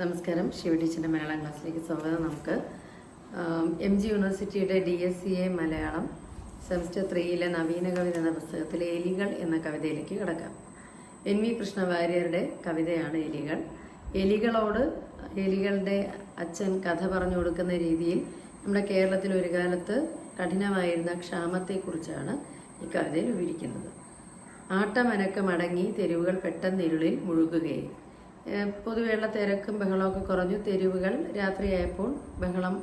നമസ്കാരം. ശിവ ടീച്ചറിന്റെ മലയാളം ക്ലാസ്സിലേക്ക് സ്വാഗതം നമുക്ക്. എം ജി യൂണിവേഴ്സിറ്റിയുടെ D S C A Malayalam semester ത്രീയിലെ നവീന കവിത എന്ന പുസ്തകത്തിലെ എലികൾ എന്ന കവിതയിലേക്ക് കിടക്കാം. എൻ വി കൃഷ്ണ വാര്യരുടെ കവിതയാണ് എലികൾ. എലികളോട് എലികളുടെ അച്ഛൻ കഥ പറഞ്ഞു കൊടുക്കുന്ന രീതിയിൽ നമ്മുടെ കേരളത്തിൽ ഒരു കാലത്ത് കഠിനമായിരുന്ന ക്ഷാമത്തെക്കുറിച്ചാണ് ഈ കവിതയിൽ വിവരിക്കുന്നത്. ആട്ടമനക്കം അടങ്ങി തെരുവുകൾ പെട്ടെന്നിരുളിൽ മുഴുകുകയും പൊതുവെയുള്ള തിരക്കും ബഹളമൊക്കെ കുറഞ്ഞു. തെരുവുകൾ രാത്രിയായപ്പോൾ ബഹളം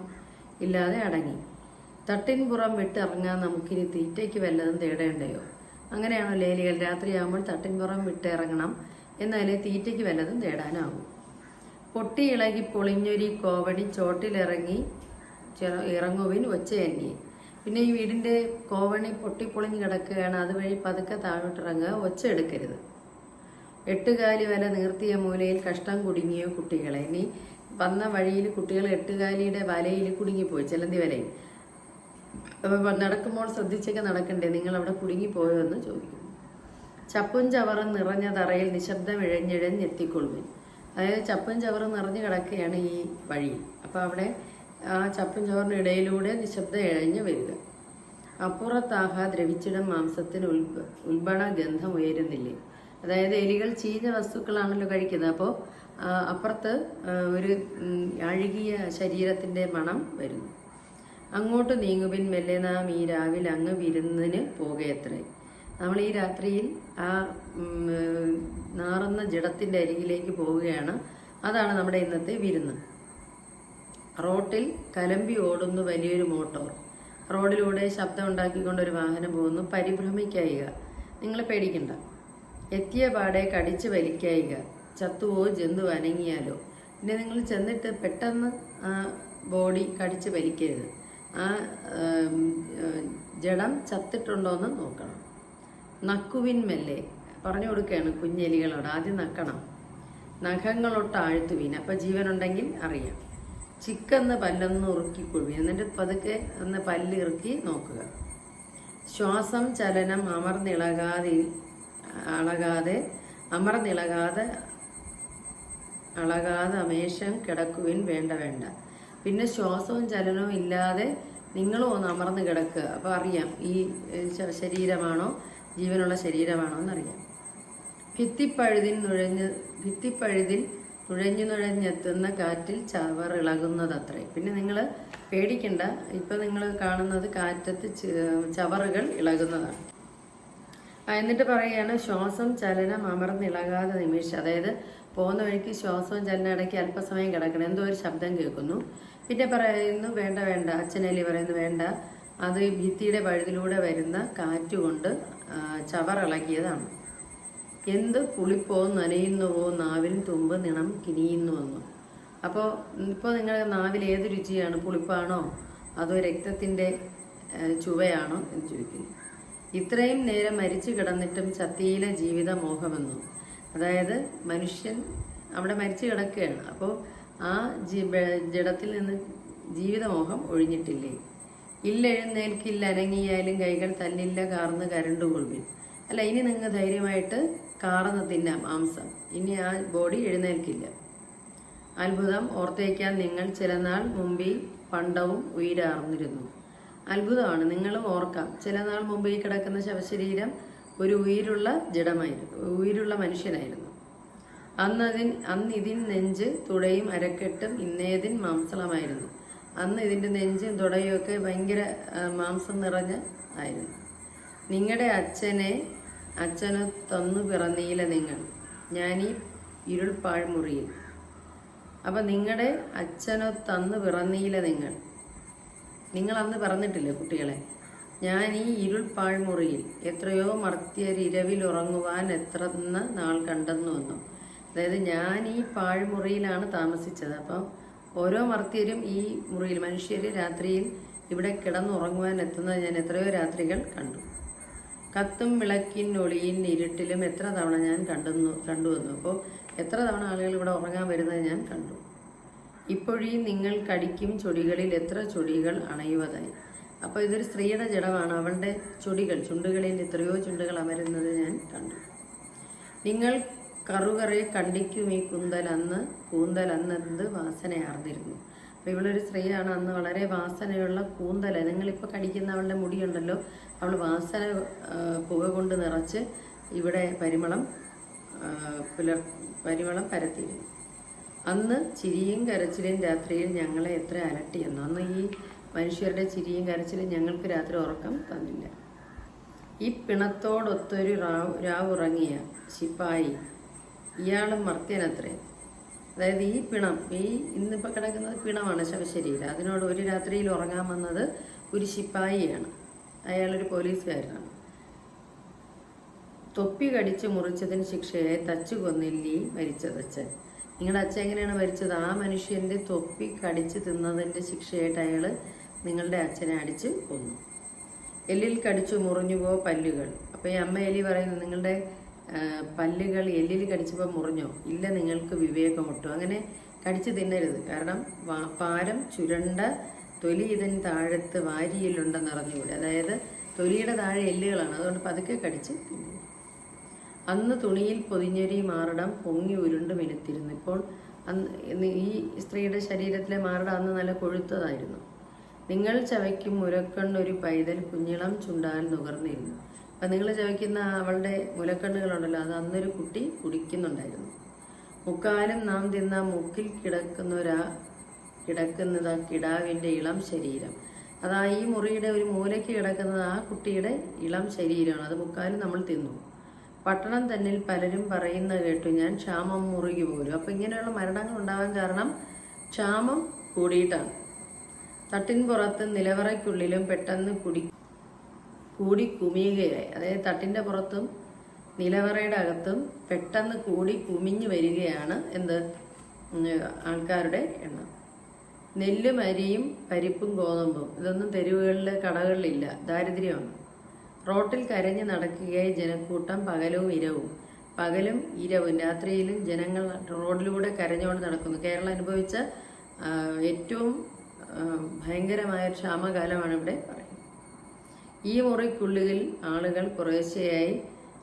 ഇല്ലാതെ അടങ്ങി. തട്ടിൻപുറം വിട്ടിറങ്ങാൻ നമുക്കിനി തീറ്റയ്ക്ക് വല്ലതും തേടേണ്ടയോ? അങ്ങനെയാണോ ലേലികൾ രാത്രിയാകുമ്പോൾ തട്ടിൻപുറം വിട്ടിറങ്ങണം എന്നാലേ തീറ്റയ്ക്ക് വല്ലതും തേടാനാവും? പൊട്ടി ഇളകി പൊളിഞ്ഞൊരി കോവണി ചോട്ടിലിറങ്ങി ഇറങ്ങുവിൻ ഒച്ചയന്നി. പിന്നെ ഈ വീടിന്റെ കോവണി പൊട്ടിപ്പൊളിഞ്ഞ് കിടക്കുകയാണ്. അതുവഴി പതുക്കെ താഴോട്ടിറങ്ങുക ഒച്ച എടുക്കരുത്. എട്ടുകാലി വല നീർത്തിയ മൂലയിൽ കഷ്ടം കുടുങ്ങിയോ കുട്ടികളെ. ഇനി വന്ന വഴിയിൽ കുട്ടികൾ എട്ടുകാലിയുടെ വലയിൽ കുടുങ്ങിപ്പോയി ചെലന്തി വലയിൽ. അപ്പൊ നടക്കുമ്പോൾ ശ്രദ്ധിച്ചൊക്കെ നടക്കണ്ടേ? നിങ്ങൾ അവിടെ കുടുങ്ങിപ്പോയോ എന്ന് ചോദിക്കുന്നു. ചപ്പും ചവറും നിറഞ്ഞ തറയിൽ നിശബ്ദം ഇഴഞ്ഞിഴഞ്ഞെത്തിക്കൊള്ളുവിൻ. അതായത് ചപ്പും ചവറും നിറഞ്ഞു കിടക്കുകയാണ് ഈ വഴി. അപ്പൊ അവിടെ ആ ചപ്പും ചവറിന് ഇടയിലൂടെ നിശബ്ദം ഇഴഞ്ഞു വരിക. അപ്പുറത്താഹ ദ്രവിച്ചിടം മാംസത്തിന് ഉൽബണ ഗന്ധം ഉയരുന്നില്ലേ? അതായത് എലികൾ ചീഞ്ഞ വസ്തുക്കളാണല്ലോ കഴിക്കുന്നത്. അപ്പോൾ അപ്പുറത്ത് ഒരു അഴുകിയ ശരീരത്തിന്റെ മണം വരുന്നു. അങ്ങോട്ട് നീങ്ങുവിൻ മെല്ലെ നാം ഈ രാവിലെ അങ്ങ് വിരുന്നിന് പോകയത്രേ നമ്മൾ ഈ രാത്രിയിൽ ആ നാറുന്ന ജഡത്തിന്റെ അരികിലേക്ക് പോവുകയാണ്. അതാണ് നമ്മുടെ ഇന്നത്തെ വിരുന്ന്. റോട്ടിൽ കലമ്പി ഓടുന്നു വലിയൊരു മോട്ടോർ. റോഡിലൂടെ ശബ്ദം ഉണ്ടാക്കിക്കൊണ്ട് വാഹനം പോകുന്നു. പരിഭ്രമിക്കായിക. നിങ്ങൾ പേടിക്കണ്ട. എത്തിയ പാടെ കടിച്ചു വലിക്കായിക. ചത്തുവോ ജന്തു അനങ്ങിയാലോ പിന്നെ നിങ്ങൾ ചെന്നിട്ട് പെട്ടെന്ന് ആ ബോഡി കടിച്ച് വലിക്കരുത്. ആ ജഡം ചത്തിട്ടുണ്ടോ എന്ന് നോക്കണം. നക്കുവിൻ മെല്ലെ. പറഞ്ഞു കൊടുക്കുകയാണ് കുഞ്ഞെലികളോട്. ആദ്യം നക്കണം. നഖങ്ങളൊട്ട് ആഴ്ത്തുവീൻ. അപ്പം ജീവനുണ്ടെങ്കിൽ അറിയാം. ചിക്കെന്ന് പല്ലൊന്ന് ഉറുക്കി ഉറുക്കിക്കൊഴുവീൻ എന്നിട്ട് പതുക്കെ ഒന്ന് പല്ല് ഇറുക്കി നോക്കുക. ശ്വാസം ചലനം അമർന്നിളകാതെ അളകാതെ അമർന്നിളകാതെ അളകാതെ അമേഷം കിടക്കുവിൻ വേണ്ട വേണ്ട. പിന്നെ ശ്വാസവും ചലനവും ഇല്ലാതെ നിങ്ങളും ഒന്ന് അമർന്ന് കിടക്കുക. അപ്പോൾ അറിയാം ഈ ശരീരമാണോ ജീവനുള്ള ശരീരമാണോ എന്നറിയാം. ഭിത്തിപ്പഴുതിൽ നുഴഞ്ഞ് ഭിത്തിപ്പഴുതിൽ നുഴഞ്ഞു നുഴഞ്ഞെത്തുന്ന കാറ്റിൽ ചവർ ഇളകുന്നതത്രേ. പിന്നെ നിങ്ങൾ പേടിക്കണ്ട ഇപ്പം നിങ്ങൾ കാണുന്നത് കാറ്റത്ത് ചവറുകൾ ഇളകുന്നതാണ്. എന്നിട്ട് പറയുകയാണ് ശ്വാസം ചലനം അമർന്നിളകാതെ നിമിഷം അതായത് പോകുന്ന വഴിക്ക് ശ്വാസവും ചലനം ഇടയ്ക്ക് അല്പസമയം കിടക്കണം. എന്തോ ഒരു ശബ്ദം കേൾക്കുന്നു. പിന്നെ പറയുന്നു വേണ്ട വേണ്ട. അച്ഛനലി പറയുന്നു വേണ്ട. അത് ഈ ഭിത്തിയുടെ പഴുതിലൂടെ വരുന്ന കാറ്റുകൊണ്ട് ചവറിളകിയതാണ് എന്ത് പുളിപ്പോ നനയുന്നുവോ നാവിൽ തുമ്പ് നിണം കിനിയുന്നുവെന്നു. അപ്പോൾ ഇപ്പോൾ നിങ്ങളുടെ നാവിൽ ഏത് രുചിയാണ്? പുളിപ്പാണോ? അതോ രക്തത്തിന്റെ ചുവയാണോ എന്ന് ചോദിക്കുന്നു. ഇത്രയും നേരം മരിച്ചു കിടന്നിട്ടും ചത്തിയിലെ ജീവിത മോഹമെന്നു. അതായത് മനുഷ്യൻ അവിടെ മരിച്ചു കിടക്കുകയാണ്. അപ്പോൾ ആ ജഡത്തിൽ നിന്ന് ജീവിതമോഹം ഒഴിഞ്ഞിട്ടില്ലേ? ഇല്ലെഴുന്നേൽക്കില്ല അനങ്ങിയാലും കൈകൾ തല്ലില്ല കാർന്ന് കരണ്ടുകൊള്ളിൽ അല്ല ഇനി നിങ്ങൾ ധൈര്യമായിട്ട് കാർന്ന് തിന്നാം മാംസം. ഇനി ആ ബോഡി എഴുന്നേൽക്കില്ല. അത്ഭുതം ഓർത്തേക്കാൻ നിങ്ങൾ ചില നാൾ മുമ്പിൽ പണ്ടവും ഉയിരാർന്നിരുന്നു. അത്ഭുതമാണ്. നിങ്ങൾ ഓർക്കാം. ചില നാൾ മുമ്പ് ഈ കിടക്കുന്ന ശവശരീരം ഒരു ഉയിരുള്ള ജഡമായിരുന്നു ഉയിരുള്ള മനുഷ്യനായിരുന്നു. അന്നതിൻ അന്ന് ഇതിൻ നെഞ്ച് തുടയും അരക്കെട്ടും ഇന്നേതിൻ മാംസളമായിരുന്നു. അന്ന് ഇതിന്റെ നെഞ്ചും തുടയുമൊക്കെ ഭയങ്കര മാംസം നിറഞ്ഞ ആയിരുന്നു. നിങ്ങളുടെ അച്ഛനെ അച്ഛനെ തന്നു പിറന്നീല നിങ്ങൾ. ഞാനീ ഇരുൾപ്പാഴ്മുറിയിൽ. അപ്പം നിങ്ങളുടെ അച്ഛനെ തന്നു പിറന്നീല നിങ്ങൾ. നിങ്ങൾ അന്ന് പറഞ്ഞിട്ടില്ലേ കുട്ടികളെ? ഞാൻ ഈ ഇരുൾ പാഴ്മുറിയിൽ എത്രയോ മർത്യരിരവിൽ ഉറങ്ങുവാൻ എത്ര നാൾ കണ്ടെന്നു വന്നു. അതായത് ഞാൻ ഈ പാഴ്മുറിയിലാണ് താമസിച്ചത്. അപ്പം ഓരോ മർത്യരും ഈ മുറിയിൽ മനുഷ്യർ രാത്രിയിൽ ഇവിടെ കിടന്നുറങ്ങുവാൻ എത്തുന്നത് ഞാൻ എത്രയോ രാത്രികൾ കണ്ടു. കത്തും വിളക്കിൻ ഒളിയിൻ ഇരുട്ടിലും എത്ര തവണ ഞാൻ കണ്ടെന്നു കണ്ടുവന്നു. അപ്പോൾ എത്ര തവണ ആളുകൾ ഇവിടെ ഉറങ്ങാൻ വരുന്നത് ഞാൻ കണ്ടു. ഇപ്പോഴീ നിങ്ങൾ കടിക്കും ചൊടികളിൽ എത്ര ചൊടികൾ അണയുവതായി. അപ്പോൾ ഇതൊരു സ്ത്രീയുടെ ജഡമാണ്. അവളുടെ ചൊടികൾ ചുണ്ടുകളിൽ എത്രയോ ചുണ്ടുകൾ അമരുന്നത് ഞാൻ കണ്ടു. നിങ്ങൾ കറുകറെ കണ്ടിക്കും ഈ കുന്തൽ അന്ന്. കൂന്തൽ അന്നെന്ത് വാസനയാർന്നിരുന്നു അപ്പോൾ ഇവളൊരു സ്ത്രീയാണ്. അന്ന് വളരെ വാസനയുള്ള കൂന്തല. നിങ്ങളിപ്പോൾ കടിക്കുന്ന അവളുടെ മുടിയുണ്ടല്ലോ. അവൾ വാസന പുക കൊണ്ട് നിറച്ച് ഇവിടെ പരിമളം പുലർ പരിമളം പരത്തിയിരുന്നു. അന്ന് ചിരിയും കരച്ചിലും രാത്രിയിൽ ഞങ്ങളെ എത്ര അലട്ടിയെന്നു അന്ന് ഈ മനുഷ്യരുടെ ചിരിയും കരച്ചിലും ഞങ്ങൾക്ക് രാത്രി ഉറക്കം തന്നില്ല. ഈ പിണത്തോടൊത്തൊരു രാവ് രാവുറങ്ങിയ ശിപ്പായി ഇയാളും മർത്യനത്രേ. അതായത് ഈ പിണം ഈ ഇന്നിപ്പോൾ കിടക്കുന്നത് പിണമാണ് ശവശരീരം. അതിനോട് ഒരു രാത്രിയിൽ ഉറങ്ങാൻ വന്നത് ഒരു ശിപ്പായിയാണ് അയാളൊരു പോലീസുകാരനാണ്. തൊപ്പി കടിച്ച് മുറിച്ചതിന് ശിക്ഷയായി തച്ചു കൊന്നില്ലി മരിച്ചതച്ഛൻ. നിങ്ങളുടെ അച്ഛൻ എങ്ങനെയാണ് മരിച്ചത്? ആ മനുഷ്യന്റെ തൊപ്പി കടിച്ച് തിന്നതിന്റെ ശിക്ഷയായിട്ട് അയാൾ നിങ്ങളുടെ അച്ഛനെ അടിച്ച് കൊന്നു. എല്ലിൽ കടിച്ചു മുറിഞ്ഞുപോ പല്ലുകൾ. അപ്പോൾ ഈ അമ്മ എലി പറയുന്നു നിങ്ങളുടെ പല്ലുകൾ എല്ലിൽ കടിച്ചപ്പോൾ മുറിഞ്ഞോ? ഇല്ല നിങ്ങൾക്ക് വിവേകം വിവേകമുട്ടോ. അങ്ങനെ കടിച്ചു തിന്നരുത്. കാരണം പാരം ചുരണ്ട തൊലി ഇതിന് താഴത്ത് വാരിയിലുണ്ടെന്ന് അറിഞ്ഞുകൂടി. അതായത് തൊലിയുടെ താഴെ എല്ലുകളാണ്. അതുകൊണ്ട് പതുക്കെ കടിച്ച് തിന്നു അന്ന് തുണിയിൽ പൊതിഞ്ഞൊരി മാറിടം പൊങ്ങി ഉരുണ്ട് മിനുത്തിരുന്നു. ഇപ്പോൾ അന്ന് ഈ സ്ത്രീയുടെ ശരീരത്തിലെ മാറിടം അന്ന് നല്ല കൊഴുത്തതായിരുന്നു. നിങ്ങൾ ചവയ്ക്കും മുരക്കണ്ണൊരു പൈതൽ കുഞ്ഞിളം ചുണ്ടാൽ നുകർന്നിരുന്നു. അപ്പം നിങ്ങൾ ചവയ്ക്കുന്ന അവളുടെ മുലക്കണ്ണുകളുണ്ടല്ലോ അത് അന്നൊരു കുട്ടി കുടിക്കുന്നുണ്ടായിരുന്നു. മുക്കാലും നാം തിന്ന മുക്കിൽ കിടക്കുന്നൊരാ കിടക്കുന്നത് ആ കിടാവിന്റെ ഇളം ശരീരം. അതാ ഈ മുറിയുടെ ഒരു മൂലയ്ക്ക് കിടക്കുന്നത് ആ കുട്ടിയുടെ ഇളം ശരീരമാണ്. അത് മുക്കാലും നമ്മൾ തിന്നു. പട്ടണം തന്നിൽ പലരും പറയുന്ന കേട്ടു. ഞാൻ ക്ഷാമം മുറുകി പോലും അപ്പം ഇങ്ങനെയുള്ള മരണങ്ങൾ ഉണ്ടാവാൻ കാരണം ക്ഷാമം കൂടിയിട്ടാണ്. തട്ടിൻ പുറത്ത് നിലവറയ്ക്കുള്ളിലും പെട്ടെന്ന് കുടി കൂടി കുമിയുകയായി. അതായത് തട്ടിന്റെ പുറത്തും നിലവറയുടെ അകത്തും പെട്ടെന്ന് കൂടി കുമിഞ്ഞു വരികയാണ് എന്ത്? ആൾക്കാരുടെ എണ്ണം. നെല്ലും അരിയും പരിപ്പും ഗോതമ്പും. ഇതൊന്നും തെരുവുകളിൽ കടകളിലില്ല. ദാരിദ്ര്യമാണ്. റോട്ടിൽ കരഞ്ഞു നടക്കുകയായി ജനക്കൂട്ടം പകലും ഇരവും. പകലും ഇരവും. രാത്രിയിലും ജനങ്ങൾ റോഡിലൂടെ കരഞ്ഞുകൊണ്ട് നടക്കുന്നു. കേരളം അനുഭവിച്ച ഏറ്റവും ഭയങ്കരമായ ക്ഷാമകാലമാണ് ഇവിടെ പറയുന്നത്. ഈ മുറിക്കുള്ളിൽ ആളുകൾ കുറേശ്ശെയായി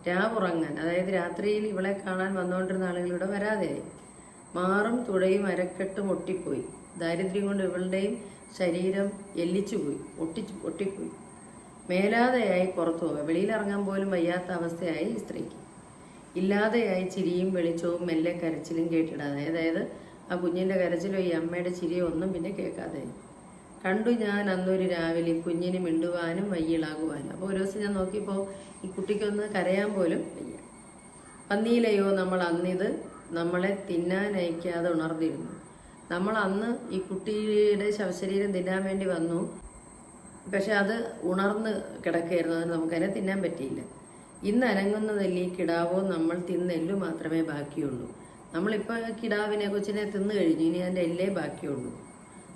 രാവുറങ്ങാൻ അതായത് രാത്രിയിൽ ഇവളെ കാണാൻ വന്നുകൊണ്ടിരുന്ന ആളുകൾ ഇവിടെ വരാതെയായി. മാറും തുടയും അരക്കെട്ടും ഒട്ടിപ്പോയി. ദാരിദ്ര്യം കൊണ്ട് ഇവളുടെയും ശരീരം എല്ലിച്ചുപോയി. ഒട്ടിച്ചു ഒട്ടിപ്പോയി. മേലാതെയായി പുറത്തു പോവുക. വെളിയിലിറങ്ങാൻ പോലും വയ്യാത്ത അവസ്ഥയായി സ്ത്രീക്ക്. ഇല്ലാതെയായി ചിരിയും വെളിച്ചവും മെല്ലെ കരച്ചിലും കേട്ടിടാതെ. അതായത് ആ കുഞ്ഞിന്റെ കരച്ചിലോ ഈ അമ്മയുടെ ചിരിയോ ഒന്നും പിന്നെ കേൾക്കാതെ. കണ്ടു ഞാൻ അന്നൊരു രാവിലെ കുഞ്ഞിന് മിണ്ടുവാനും വയ്യിളാകുവാനും. അപ്പോൾ ഒരു ദിവസം ഞാൻ നോക്കിയപ്പോൾ ഈ കുട്ടിക്കൊന്ന് കരയാൻ പോലും വയ്യ. പന്നിയിലെയോ നമ്മൾ അന്നിത് നമ്മളെ തിന്നാൻ അയക്കാതെ ഉണർന്നിരുന്നു. നമ്മൾ അന്ന് ഈ കുട്ടിയുടെ ശവശരീരം തിന്നാൻ വേണ്ടി വന്നു. പക്ഷെ അത് ഉണർന്ന് കിടക്കുകയായിരുന്നു. അത് നമുക്കതിനെ തിന്നാൻ പറ്റിയില്ല. ഇന്ന് അനങ്ങുന്നതല്ലേ കിടാവോ? നമ്മൾ തിന്നെല്ലു മാത്രമേ ബാക്കിയുള്ളൂ. നമ്മളിപ്പോൾ കിടാവിനെ കൊച്ചിനെ തിന്നു കഴിഞ്ഞു. ഇനി അതിന്റെ എല്ലേ ബാക്കിയുള്ളൂ?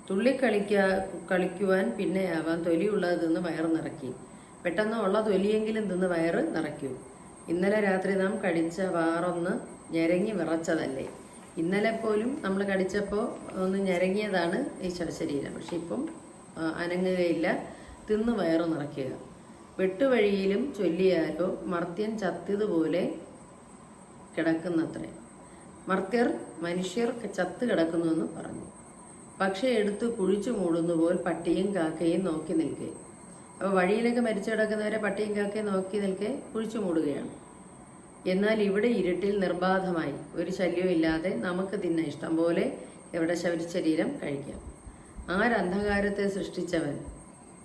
തുള്ളി കളിക്കാ കളിക്കുവാൻ പിന്നെ ആവാൻ തൊലിയുള്ളത് തിന്ന് വയറ് നിറക്കി പെട്ടെന്ന് ഉള്ള തൊലിയെങ്കിലും തിന്ന് വയറ് നിറയ്ക്കൂ. ഇന്നലെ രാത്രി നാം കടിച്ച വാറൊന്ന് ഞരങ്ങി വിറച്ചതല്ലേ? ഇന്നലെ പോലും നമ്മൾ കടിച്ചപ്പോൾ ഒന്ന് ഞരങ്ങിയതാണ് ഈ ശവശരീരം. പക്ഷെ ഇപ്പം അനങ്ങുകയില്ല. തിന്ന് വയറു നിറയ്ക്കുക. വെട്ടുവഴിയിലും ചൊല്ലിയാലോ മർത്യൻ ചത്തിയതുപോലെ കിടക്കുന്നത്രേ. മർത്യർ മനുഷ്യർ ചത്ത് കിടക്കുന്നുവെന്ന് പറഞ്ഞു. പക്ഷെ എടുത്ത് കുഴിച്ചു മൂടുന്നുപോൽ പട്ടിയും കാക്കയും നോക്കി നിൽക്കെ. അപ്പോൾ വഴിയിലൊക്കെ മരിച്ചു കിടക്കുന്നവരെ പട്ടിയും കാക്കയും നോക്കി നിൽക്കെ കുഴിച്ചു മൂടുകയാണ്. എന്നാൽ ഇവിടെ ഇരുട്ടിൽ നിർബാധമായി. ഒരു ശല്യവും ഇല്ലാതെ നമുക്ക് തിന്ന. ഇഷ്ടം പോലെ എവിടെ ശരീരം കഴിക്കാം. ആരന്ധകാരത്തെ സൃഷ്ടിച്ചവൻ.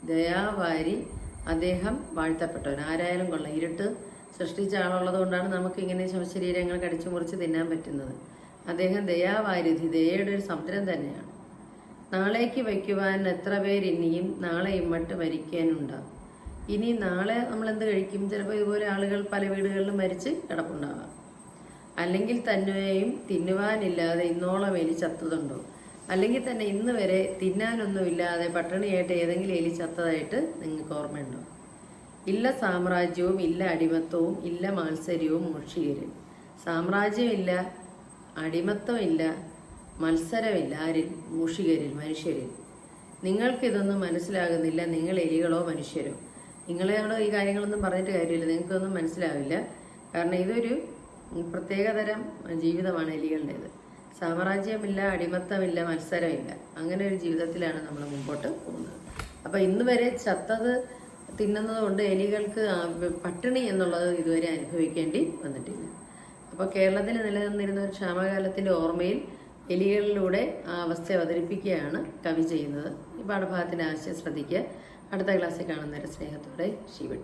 ദയാവാരി അദ്ദേഹം വാഴ്ത്തപ്പെട്ടവൻ. ആരായാലും കൊള്ളാം. ഇരുട്ട് സൃഷ്ടിച്ച ആളുള്ളത് കൊണ്ടാണ് നമുക്ക് ഇങ്ങനെ ശവശരീരങ്ങൾ കടിച്ചു മുറിച്ച് തിന്നാൻ പറ്റുന്നത്. അദ്ദേഹം ദയാവാരിധി. ദയയുടെ ഒരു സമുദ്രം തന്നെയാണ്. നാളേക്ക് വയ്ക്കുവാൻ എത്ര പേര് ഇനിയും നാളെ ഇമ്മട്ട് മരിക്കാനുണ്ടാവും ഇനി നാളെ നമ്മൾ എന്ത് കഴിക്കും? ചിലപ്പോൾ ഇതുപോലെ ആളുകൾ പല വീടുകളിലും മരിച്ച് കിടപ്പുണ്ടാവാം. അല്ലെങ്കിൽ തന്നെയും തിന്നുവാനില്ലാതെ ഇന്നോളം എലി ചത്തതുണ്ടോ അല്ലെങ്കിൽ തന്നെ ഇന്ന് വരെ തിന്നാനൊന്നുമില്ലാതെ പട്ടിണിയായിട്ട് ഏതെങ്കിലും എലി ചത്തതായിട്ട് നിങ്ങൾക്ക് ഓർമ്മയുണ്ടോ? ഇല്ല സാമ്രാജ്യവും ഇല്ല അടിമത്വവും ഇല്ല മാത്സര്യവും മുഷികരും സാമ്രാജ്യമില്ല അടിമത്വമില്ല മത്സരമില്ല ആരിൽ മൂഷികരിൽ മനുഷ്യരിൽ. നിങ്ങൾക്കിതൊന്നും മനസ്സിലാകുന്നില്ല നിങ്ങൾ എലികളോ മനുഷ്യരോ? നിങ്ങളെയോട് ഈ കാര്യങ്ങളൊന്നും പറഞ്ഞിട്ട് കാര്യമില്ല നിങ്ങൾക്കൊന്നും മനസ്സിലാവില്ല. കാരണം ഇതൊരു പ്രത്യേകതരം ജീവിതമാണ് എലികളുടേത്. സാമ്രാജ്യമില്ല അടിമത്തമില്ല മത്സരമില്ല. അങ്ങനെ ഒരു ജീവിതത്തിലാണ് നമ്മൾ മുമ്പോട്ട് പോകുന്നത്. അപ്പൊ ഇന്ന് വരെ ചത്തത് തിന്നുന്നത് കൊണ്ട് എലികൾക്ക് പട്ടിണി എന്നുള്ളത് ഇതുവരെ അനുഭവിക്കേണ്ടി വന്നിട്ടില്ല. അപ്പോൾ കേരളത്തിൽ നിലനിന്നിരുന്ന ഒരു ക്ഷാമകാലത്തിന്റെ ഓർമ്മയിൽ എലികളിലൂടെ ആ അവസ്ഥ അവതരിപ്പിക്കുകയാണ് കവി ചെയ്യുന്നത്. ഈ പാഠഭാഗത്തിന്റെ ആശയം ശ്രദ്ധിക്കുക. അടുത്ത ക്ലാസ്സിൽ കാണുന്നവരെ സ്നേഹത്തോടെ ശിവ